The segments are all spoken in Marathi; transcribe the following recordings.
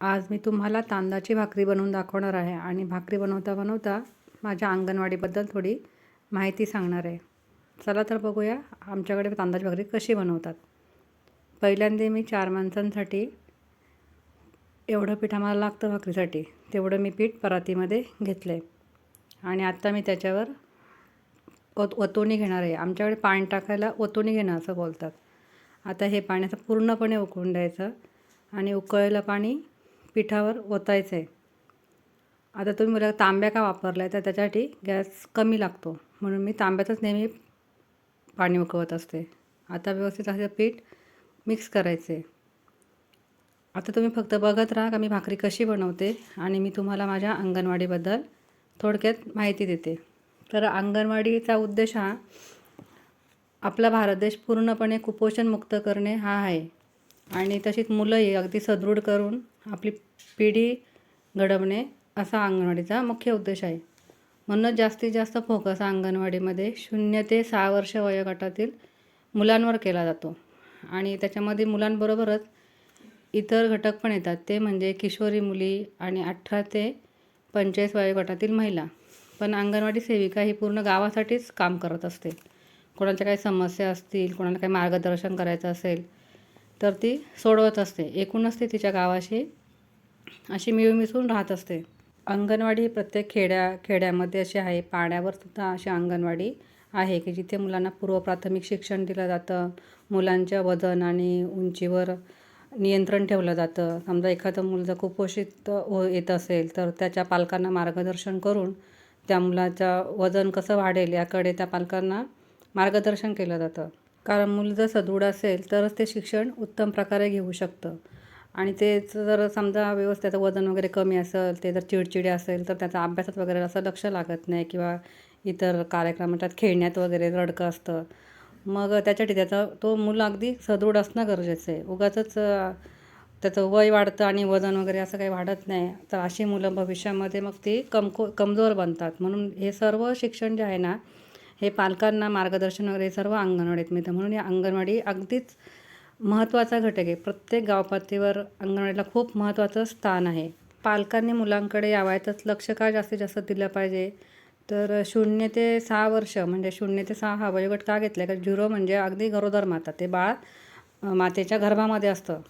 आज मी तुम्हाला तांदळाची भाकरी बनवून दाखवणार आहे आणि भाकरी बनवता बनवता माझ्या अंगणवाडीबद्दल थोडी माहिती सांगणार आहे. चला तर बघूया आमच्याकडे तांदळाची भाकरी कशी बनवतात. पहिल्यांदा मी चार माणसांसाठी एवढं पीठ आम्हाला लागतं भाकरीसाठी तेवढं मी पीठ परातीमध्ये घेतलं आहे आणि आत्ता मी त्याच्यावर ओत ओतोणी घेणार आहे. आमच्याकडे पाणी टाकायला ओतोणी घेणं असं बोलतात. आता हे पाणी असं पूर्णपणे उकळून द्यायचं आणि उकळलेलं पाणी पिठावर ओतायचं आहे. आता तुम्ही मला तांब्या का वापरला आहे तर त्याच्यासाठी गॅस कमी लागतो. म्हणून मी तांब्यातच नेहमी पाणी उकळत असते. आता व्यवस्थित असं पीठ मिक्स करायचं आहे आता तुम्ही फक्त बघत राहा का मी भाकरी कशी बनवते आणि मी तुम्हाला माझ्या अंगणवाडीबद्दल थोडक्यात माहिती देते. तर अंगणवाडीचा उद्देश हा आपला भारत देश पूर्णपणे कुपोषणमुक्त करणे हा आहे. आणि तशीच मुलंही अगदी सदृढ करून आपली पिढी घडवणे असा अंगणवाडीचा मुख्य उद्देश आहे. म्हणूनच जास्तीत जास्त फोकस अंगणवाडीमध्ये शून्य ते सहा वर्ष वयोगटातील मुलांवर केला जातो. आणि त्याच्यामध्ये मुलांबरोबरच इतर घटक पण येतात. ते म्हणजे किशोरी मुली आणि अठरा ते पंचेचाळीस वयोगटातील महिला. पण अंगणवाडी सेविका ही पूर्ण गावासाठीच काम करत असते. कोणाच्या काही समस्या असतील कोणाला काही मार्गदर्शन करायचं असेल तर ती सोडवत असते. एकूणच ती तिच्या गावाशी अशी मिळून मिसळून राहत असते. अंगणवाडी प्रत्येक खेड्या खेड्यामध्ये अशी आहे. पाण्यावर सुद्धा अशी अंगणवाडी आहे की जिथे मुलांना पूर्व प्राथमिक शिक्षण दिलं जातं. मुलांच्या वजन आणि उंचीवर नियंत्रण ठेवलं जातं. समजा एखादं मुलं जर कुपोषित हो येत असेल तर त्याच्या पालकांना मार्गदर्शन करून त्या मुलाचं वजन कसं वाढेल याकडे त्या पालकांना मार्गदर्शन केलं जातं. कारण मूल जर सदृढ असेल तरच ते शिक्षण उत्तम प्रकारे घेऊ शकतं. आणि तेच जर समजा व्यवस्थित त्याचं वजन वगैरे कमी असेल ते जर चिडचिडे असेल तर त्याचा अभ्यासात वगैरे असं लक्ष लागत नाही किंवा इतर कार्यक्रमात खेळण्यात वगैरे रडकं असतं. मग त्याच्यासाठी त्याचा तो मुलं अगदी सदृढ असणं गरजेचं आहे. उगाच त्याचं वय वाढतं आणि वजन वगैरे असं काही वाढत नाही. तर अशी मुलं भविष्यामध्ये मग ती कमको कमजोर बनतात. म्हणून हे सर्व शिक्षण जे आहे ना हे पालकांना मार्गदर्शन वगैरे सर्व अंगणवाडीत मिळतं. म्हणून या अंगणवाडी अगदीच महत्त्वाचा घटक आहे. प्रत्येक गावपातळीवर अंगणवाडीला खूप महत्त्वाचं स्थान आहे. पालकांनी मुलांकडे या वयातच लक्ष का जास्तीत जास्त दिलं पाहिजे? तर शून्य ते सहा वर्ष म्हणजे शून्य ते सहा हा वयोगट का घेतला आहे का झिरो म्हणजे अगदी गरोदर माता. ते बाळ मातेच्या गर्भामध्ये असतं.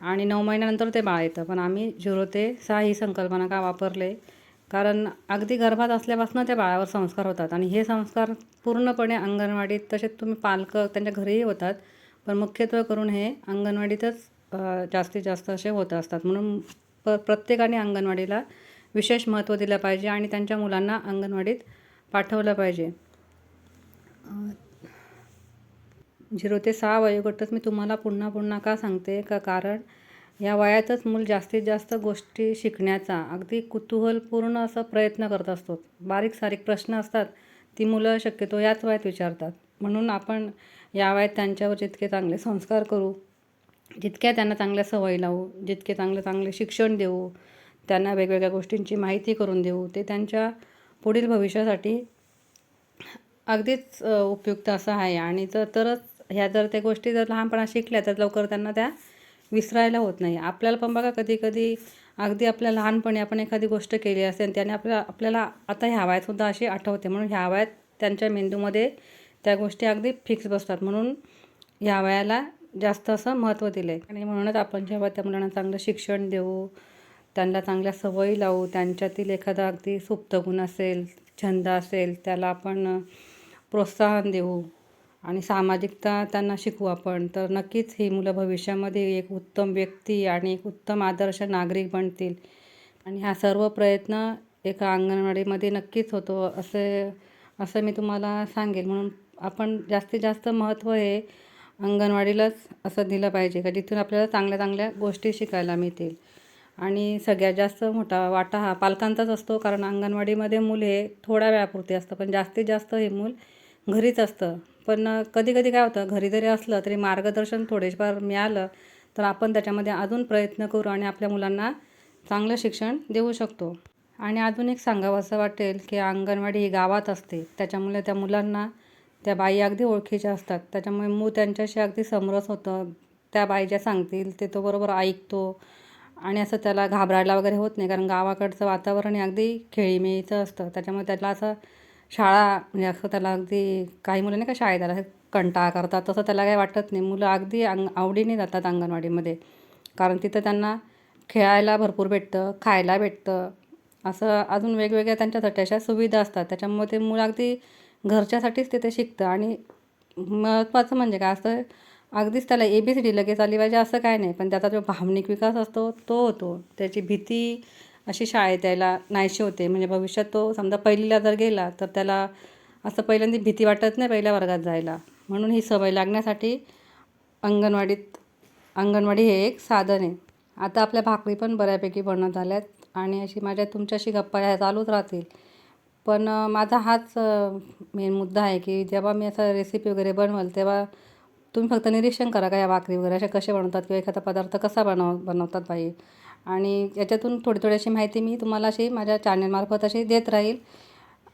आणि नऊ महिन्यानंतर ते बाळ येतं. पण आम्ही झिरो ते सहा ही संकल्पना का वापरले? कारण अगदी गर्भात असल्यापासून त्या बाळावर संस्कार होतात. आणि हे संस्कार पूर्णपणे अंगणवाडीत तसेच तुम्ही पालक त्यांच्या घरीही होतात पण मुख्यत्वे करून हे अंगणवाडीतच जास्तीत जास्त असे होत असतात. म्हणून प प्रत्येकाने अंगणवाडीला विशेष महत्त्व दिलं पाहिजे आणि त्यांच्या मुलांना अंगणवाडीत पाठवलं पाहिजे. झिरो ते सहा वयोगटच मी तुम्हाला पुन्हा पुन्हा का सांगते? का कारण या वयातच मूल जास्तीत जास्त गोष्टी शिकण्याचा अगदी कुतूहलपूर्ण असा प्रयत्न करत असतो. बारीक सारीक प्रश्न असतात ती मुलं शक्यतो याच वयात विचारतात. म्हणून आपण या वयात त्यांच्यावर जितके चांगले संस्कार करू जितक्या त्यांना चांगल्या सवयी लावू जितके चांगले चांगले शिक्षण देऊ त्यांना वेगवेगळ्या गोष्टींची माहिती करून देऊ ते त्यांच्या पुढील भविष्यासाठी अगदीच उपयुक्त असं आहे. आणि तर तरच ह्या जर त्या गोष्टी जर लहानपणा शिकल्या तर लवकर त्यांना त्या विसरायला होत नाही. आपल्याला पण बघा कधी कधी अगदी आपल्या लहानपणी आपण एखादी गोष्ट केली असेल त्याने आपल्या आपल्याला आता ह्या वयातसुद्धा अशी आठवते. म्हणून ह्या वयात त्यांच्या मेंदूमध्ये त्या गोष्टी अगदी फिक्स बसतात. म्हणून ह्या वयाला जास्त असं महत्त्व दिलं आहे आणि म्हणूनच आपण जेव्हा त्या मुलांना चांगलं शिक्षण देऊ त्यांना चांगल्या सवयी लावू त्यांच्यातील एखादा अगदी सुप्त गुण असेल छंद असेल त्याला आपण प्रोत्साहन देऊ. आणि सामाजिकता त्यांना शिकवू आपण. तर नक्कीच ही मुलं भविष्यामध्ये एक उत्तम व्यक्ती आणि एक उत्तम आदर्श नागरिक बनतील. आणि हा सर्व प्रयत्न एका अंगणवाडीमध्ये नक्कीच होतो असे असं मी तुम्हाला सांगेल. म्हणून आपण जास्तीत जास्त महत्त्व हे अंगणवाडीलाच असं दिलं पाहिजे का जिथून आपल्याला चांगल्या चांगल्या गोष्टी शिकायला मिळतील. आणि सगळ्यात जास्त मोठा वाटा हा पालकांचाच असतो कारण अंगणवाडीमध्ये मूल हे थोड्या वेळापुरते असतं पण जास्तीत जास्त हे मूल घरीच असतं. पण कधी कधी काय होतं घरी जरी असलं तरी मार्गदर्शन थोडेफार मिळालं तर आपण त्याच्यामध्ये अजून प्रयत्न करू आणि आपल्या मुलांना चांगलं शिक्षण देऊ शकतो. आणि अजून एक सांगावं असं वाटेल की अंगणवाडी ही गावात असते. त्याच्यामुळे त्या मुलांना त्या बाई अगदी ओळखीच्या असतात. त्याच्यामुळे मूल त्यांच्याशी अगदी समरस होतं. त्या बाई ज्या सांगतील ते तो बरोबर ऐकतो आणि असं त्याला घाबरायला वगैरे होत नाही कारण गावाकडचं वातावरण हे अगदी खेळीमेळीचं असतं. त्याच्यामुळे त्याला असं शाळा म्हणजे असं त्याला अगदी काही मुलं नाही का शाळेत त्याला कंटाळा करतात. तसं त्याला काही वाटत नाही. मुलं अगदी अंग आवडीने जातात अंगणवाडीमध्ये. कारण तिथं त्यांना खेळायला भरपूर भेटतं खायला भेटतं. असं अजून वेगवेगळ्या त्यांच्यासाठी अशा सुविधा असतात. त्याच्यामुळे ते मुलं अगदी घरच्यासाठीच तिथे शिकतं. आणि महत्त्वाचं म्हणजे काय असतं अगदीच त्याला ए बी सी डी लगेच आली पाहिजे असं काय नाही. पण त्याचा जो भावनिक विकास असतो तो होतो. त्याची भीती अशी शाळेत यायला नाहीशी होते. म्हणजे भविष्यात तो समजा पहिलीला जर गेला तर त्याला असं पहिल्यांदा भीती वाटत नाही पहिल्या वर्गात जायला. म्हणून ही सवय लागण्यासाठी अंगणवाडीत अंगणवाडी हे एक साधन आहे. आता आपल्या भाकरी पण बऱ्यापैकी बनत आल्यात आणि अशी माझ्या तुमच्याशी गप्पा ह्या चालूच राहतील. पण माझा हाच मेन मुद्दा आहे की जेव्हा मी असं रेसिपी वगैरे बनवाल तेव्हा तुम्ही फक्त निरीक्षण करा का या भाकरी वगैरे अशा कसे बनवतात किंवा एखादा पदार्थ कसा बनव बनवतात बाई? आणि याच्यातून थोडी थोडी अशी माहिती मी तुम्हाला अशी माझ्या चॅनलमार्फत अशी देत राहील.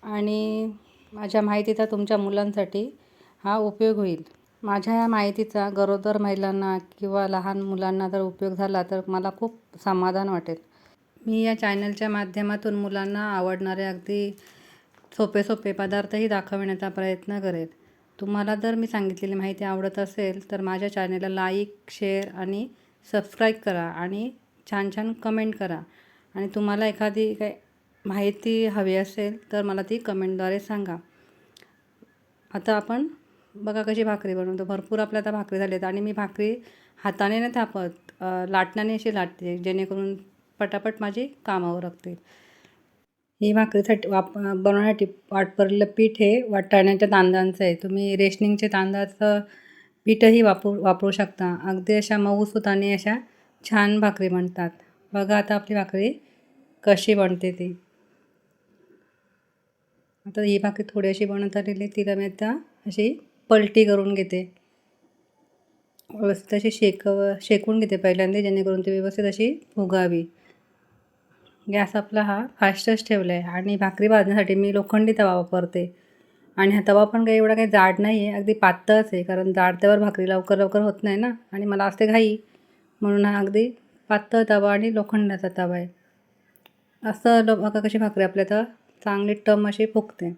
आणि माझ्या माहितीचा तुमच्या मुलांसाठी हा उपयोग होईल. माझ्या या माहितीचा गरोदर महिलांना किंवा लहान मुलांना जर उपयोग झाला तर मला खूप समाधान वाटेल. मी या चॅनलच्या माध्यमातून मुलांना आवडणारे अगदी सोपे सोपे पदार्थही दाखवण्याचा प्रयत्न करेल. तुम्हाला जर मी सांगितलेली माहिती आवडत असेल तर माझ्या चॅनलला लाईक शेअर आणि सबस्क्राईब करा आणि छान छान कमेंट करा. आणि तुम्हाला एखादी काय माहिती हवी असेल तर मला ती कमेंटद्वारे सांगा. आता आपण बघा कशी भाकरी बनवतो. भरपूर आपल्या आता भाकरी झाली आहेत आणि मी भाकरी हाताने नाही थापत. लाटण्याने अशी लाटते जेणेकरून पटापट माझी कामावर उरकतील ही भाकरीसाठी वाप बनवण्यासाठी वापरलेलं पीठ हे वाटाण्याच्या तांदळांचं आहे. तुम्ही रेशनिंगचे तांदळाचं पीठही वापरू वापरू शकता. अगदी अशा मऊ सुताने अशा छान भाकरी बनतात. बघा आता आपली भाकरी कशी बनते ती. आता ही भाकरी थोडीशी बनत आलेली तिला मी आता अशी पलटी करून घेते. व्यवस्थित अशी शेकव शेकून घेते पहिल्यांदा जेणेकरून ती व्यवस्थित अशी फुगावी. गॅस आपला हा फास्टच ठेवला आहे आणि भाकरी भाजण्यासाठी मी लोखंडी तवा वापरते. आणि हा तवा पण काही एवढा काही जाड नाही आहे अगदी पातळच आहे कारण जाड त्यावर भाकरी लवकर लवकर होत नाही ना. आणि मला असते घाई. म्हणून हा अगदी पातळ तवा आणि लोखंडाचा तवा आहे. असं लो बघा कशी भाकरी आपल्या तर चांगली टम अशी फुगते.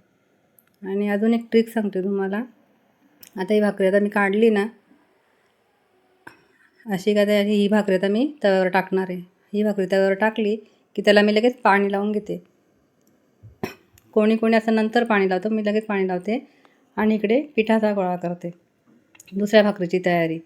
आणि अजून एक ट्रिक सांगते तुम्हाला. आता ही भाकरी आता मी काढली ना अशी का ते ही भाकरी आता मी तव्यावर टाकणार आहे. ही भाकरी तव्यावर टाकली की त्याला मी लगेच पाणी लावून घेते. कोणी कोणी असं नंतर पाणी लावतं मी लगेच पाणी लावते आणि इकडे पिठाचा गोळा करते. दुसऱ्या भाकरीची तयारी.